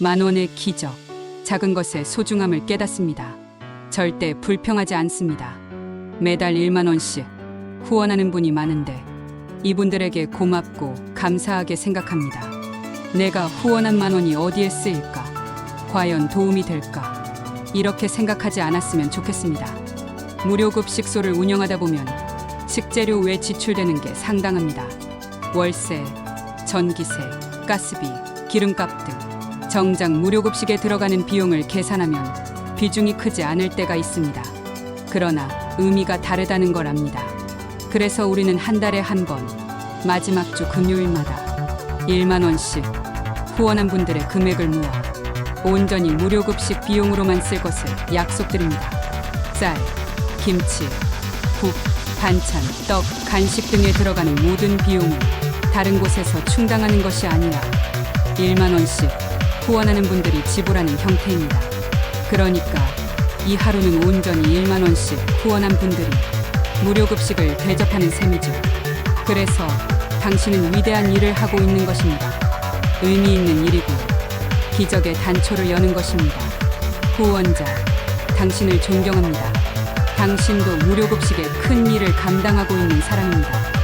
만 원의 기적. 작은 것의 소중함을 깨닫습니다. 절대 불평하지 않습니다. 매달 1만 원씩 후원하는 분이 많은데 이분들에게 고맙고 감사하게 생각합니다. 내가 후원한 만 원이 어디에 쓰일까? 과연 도움이 될까? 이렇게 생각하지 않았으면 좋겠습니다. 무료 급식소를 운영하다 보면 식재료 외 지출되는 게 상당합니다. 월세, 전기세, 가스비, 기름값 등 정작 무료 급식에 들어가는 비용을 계산하면 비중이 크지 않을 때가 있습니다. 그러나 의미가 다르다는 걸 압니다. 그래서 우리는 한 달에 한 번 마지막 주 금요일마다 1만 원씩 후원한 분들의 금액을 모아 온전히 무료 급식 비용으로만 쓸 것을 약속드립니다. 쌀, 김치, 국, 반찬, 떡, 간식 등에 들어가는 모든 비용은 다른 곳에서 충당하는 것이 아니라 1만 원씩 후원하는 분들이 지불하는 형태입니다. 그러니까 이 하루는 온전히 1만 원씩 후원한 분들이 무료 급식을 대접하는 셈이죠. 그래서 당신은 위대한 일을 하고 있는 것입니다. 의미 있는 일이고 기적의 단초를 여는 것입니다. 후원자, 당신을 존경합니다. 당신도 무료 급식의 큰 일을 감당하고 있는 사람입니다.